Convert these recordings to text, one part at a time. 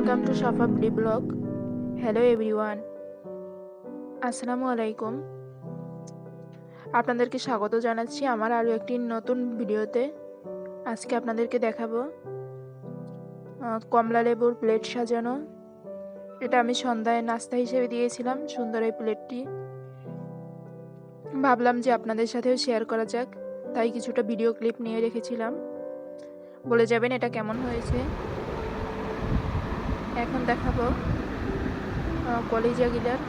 Welcome to Safa প্লি blog hello everyone আসসালামু আলাইকুম আপনাদেরকে স্বাগত জানাচ্ছি আমার আরও একটি নতুন ভিডিওতে। আজকে আপনাদেরকে দেখাবো কমলা লেবুর প্লেট সাজানো। এটা আমি সন্ধ্যায় নাস্তা হিসেবে দিয়েছিলাম, সুন্দর এই প্লেটটি। ভাবলাম যে আপনাদের সাথেও শেয়ার করা যাক, তাই কিছুটা ভিডিও ক্লিপ নিয়ে রেখেছিলাম। বলে যাবেন এটা কেমন হয়েছে। এখন দেখাবো কলিজা গিলার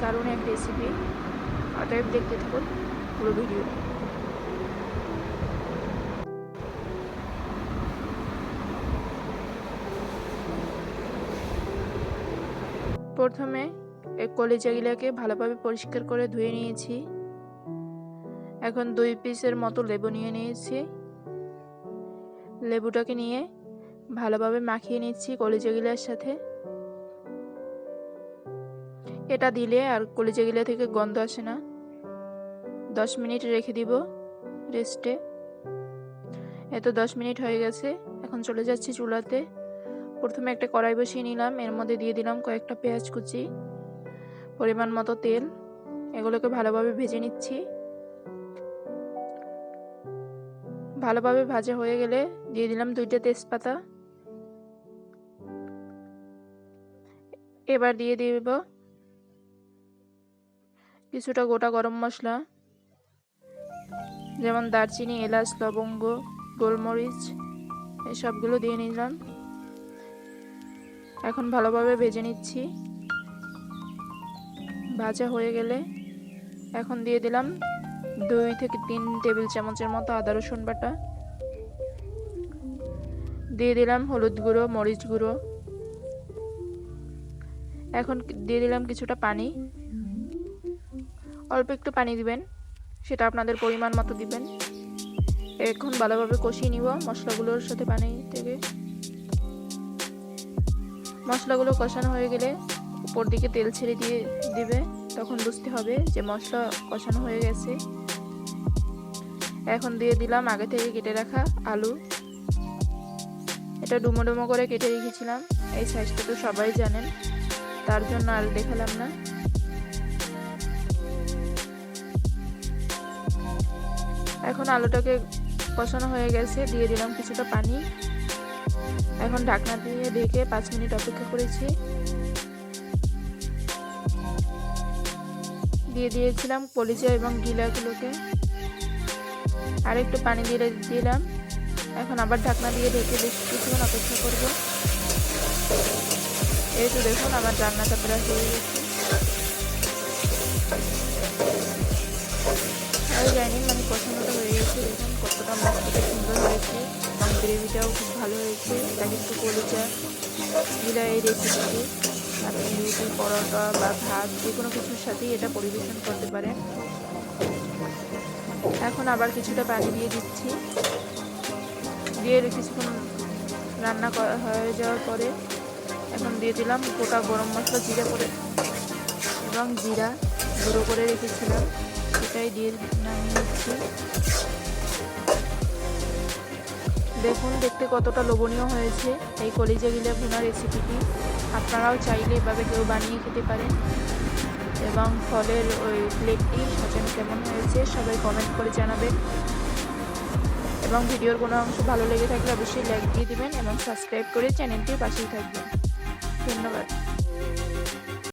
দারুণ এক রেসিপি অতএব দেখতে থাকুন পুরো ভিডিও প্রথমে এই কলিজাগুলাকে ভালোভাবে পরিষ্কার করে ধুয়ে নিয়েছি। এখন দুই পিসের মতো লেবু নিয়ে নিয়েছি। লেবুটাকে নিয়ে ভালোভাবে মাখিয়ে নিচ্ছি কলিজাগুলার সাথে। এটা দিলে আর কলিজাগুলা থেকে গন্ধ আসে না। দশ মিনিট রেখে দিব রেস্টে। এত দশ মিনিট হয়ে গেছে, এখন চলে যাচ্ছি চুলাতে। প্রথমে একটা কড়াই বসিয়ে নিলাম, এর মধ্যে দিয়ে দিলাম কয়েকটা পেঁয়াজ কুচি, পরিমাণ মতো তেল। এগুলোকে ভালোভাবে ভেজে নিচ্ছি। ভালোভাবে ভাজা হয়ে গেলে দিয়ে দিলাম দুইটা তেজপাতা। এবার দিয়ে দিব। কিছুটা গোটা গরম মশলা, যেমন দারচিনি, এলাচ, লবঙ্গ, গোলমরিচ এসবগুলো দিয়ে নিলাম। এখন ভালোভাবে ভেজে নিচ্ছি। ভাজা হয়ে গেলে এখন দিয়ে দিলাম দুই থেকে তিন টেবিল চামচের মতো আদা, রসুন বাটা। দিয়ে দিলাম হলুদ গুঁড়ো, মরিচ গুঁড়ো। এখন দিয়ে দিলাম কিছুটা পানি। অল্প একটু পানি দিবেন, সেটা আপনাদের পরিমাণ মতো দিবেন। এখন ভালোভাবে কষিয়ে নিব মশলাগুলোর সাথে পানি থেকে। মশলাগুলো কষানো হয়ে গেলে উপর দিকে তেল ছেড়ে দিয়ে দিবে, তখন বুঝতে হবে যে মশলা কষানো হয়ে গেছে। এখন দিয়ে দিলাম আগে থেকে কেটে রাখা আলু। এটা ডুমো ডুমো করে কেটে রেখেছিলাম, এই সাইজটা তো সবাই জানেন। তার জন্য আর দেখালাম না। এখন আলুটাকে কষানো হয়ে গেছে, দিয়ে দিলাম কিছুটা পানি। এখন ঢাকনা দিয়ে ঢেকে পাঁচ মিনিট অপেক্ষা করেছি। দিয়ে দিয়েছিলাম কলিজা এবং গিলাগুলোকে আর একটু পানি দিয়ে দিলাম। এখন আবার ঢাকনা দিয়ে ঢেকে বেশ কিছুক্ষণ অপেক্ষা করব। এই তো দেখুন, আমার রান্নাটা প্রায় হয়ে গেছে আমি জানি মানে পছন্দটা হয়ে গেছে, দেখুন কতটা মশলাটা সুন্দর হয়েছে। এবং গ্রেভিটাও খুব ভালো হয়েছে, এটা কিন্তু কলিজা। গিলা এই রেসিপিটি আপনি রুটি পরোটা বা ভাত, যে কোনো কিছুর সাথেই এটা পরিবেশন করতে পারেন। এখন আবার কিছুটা পানি দিয়ে দিচ্ছি। দিয়ে কিছুক্ষণ রান্না করা হয়ে যাওয়ার পরে এখন দিয়ে দিলাম গোটা গরম মশলা জিরা করে এবং জিরা গুঁড়ো করে রেখেছিলাম। সেটাই দিয়ে নামিয়ে নিচ্ছি দেখুন, দেখতে কতটা লোভনীয় হয়েছে এই কলিজা গিলা ভুনা রেসিপিটি আপনারাও চাইলে এভাবে কেউ বানিয়ে খেতে পারেন। এবং ফলের ওই প্লেটটি সচেন কেমন হয়েছে সবাই কমেন্ট করে জানাবেন। এবং ভিডিওর কোনো অংশ ভালো লেগে থাকলে অবশ্যই লাইক দিয়ে দিবেন এবং সাবস্ক্রাইব করে চ্যানেলটির পাশেই থাকবেন। ধন্যবাদ